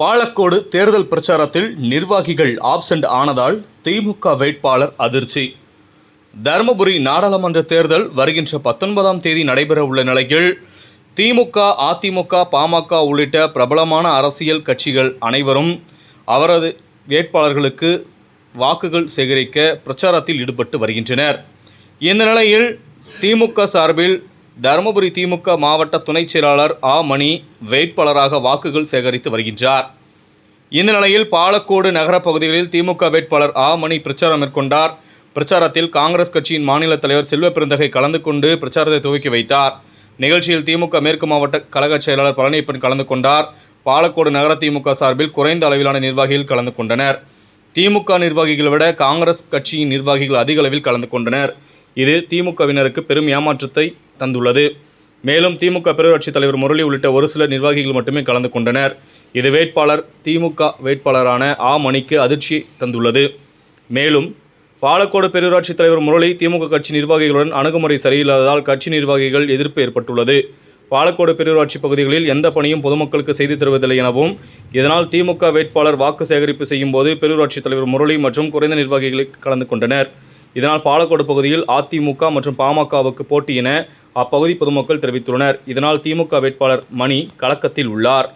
பாலக்கோடு தேர்தல் பிரச்சாரத்தில் நிர்வாகிகள் ஆப்சென்ட் ஆனதால் திமுக வேட்பாளர் அதிர்ச்சி. தருமபுரி நாடாளுமன்ற தேர்தல் வருகின்ற பத்தொன்பதாம் தேதி நடைபெற உள்ள நிலையில் திமுக அதிமுக பாமக உள்ளிட்ட பிரபலமான அரசியல் கட்சிகள் அனைவரும் அவரது வேட்பாளர்களுக்கு வாக்குகள் சேகரிக்க பிரச்சாரத்தில் ஈடுபட்டு வருகின்றனர். இந்த நிலையில் திமுக சார்பில் தருமபுரி திமுக மாவட்ட துணைச் செயலாளர் ஆ. மணி வேட்பாளராக வாக்குகள் சேகரித்து வருகின்றார். இந்த நிலையில் பாலக்கோடு நகர பகுதிகளில் திமுக வேட்பாளர் ஆ. மணி பிரச்சாரம் மேற்கொண்டார். பிரச்சாரத்தில் காங்கிரஸ் கட்சியின் மாநில தலைவர் செல்வ பெருந்தகை கலந்து கொண்டு பிரச்சாரத்தை துவக்கி வைத்தார். நிகழ்ச்சியில் திமுக மேற்கு மாவட்ட கழக செயலாளர் பழனியப்பன் கலந்து கொண்டார். பாலக்கோடு நகர திமுக சார்பில் குறைந்த அளவிலான நிர்வாகிகள் கலந்து கொண்டனர். திமுக நிர்வாகிகளை விட காங்கிரஸ் கட்சியின் நிர்வாகிகள் அதிக அளவில் கலந்து கொண்டனர். இது திமுகவினருக்கு பெரும் ஏமாற்றத்தை தந்துள்ளது. மேலும் திமுக பேரூராட்சி தலைவர் முரளி உள்ளிட்ட ஒரு சில நிர்வாகிகள் மட்டுமே கலந்து கொண்டனர். இது வேட்பாளர் திமுக வேட்பாளரான ஆ. மணிக்கு அதிர்ச்சி தந்துள்ளது. மேலும் பாலக்கோடு பேரூராட்சி தலைவர் முரளி திமுக கட்சி நிர்வாகிகளுடன் அணுகுமுறை சரியில்லாததால் கட்சி நிர்வாகிகள் எதிர்ப்பு ஏற்பட்டுள்ளது. பாலக்கோடு பேரூராட்சி பகுதிகளில் எந்த பணியும் பொதுமக்களுக்கு செய்து தருவதில்லை எனவும் இதனால் திமுக வேட்பாளர் வாக்கு சேகரிப்பு செய்யும் போது பேரூராட்சி தலைவர் முரளி மற்றும் குறைந்த நிர்வாகிகளை கலந்து கொண்டனர். இதனால் பாலக்கோடு பகுதியில் அதிமுக மற்றும் பாமகவுக்கு போட்டி என அப்பகுதி பொதுமக்கள் தெரிவித்துள்ளனர். இதனால் திமுக வேட்பாளர் மணி கலக்கத்தில் உள்ளார்.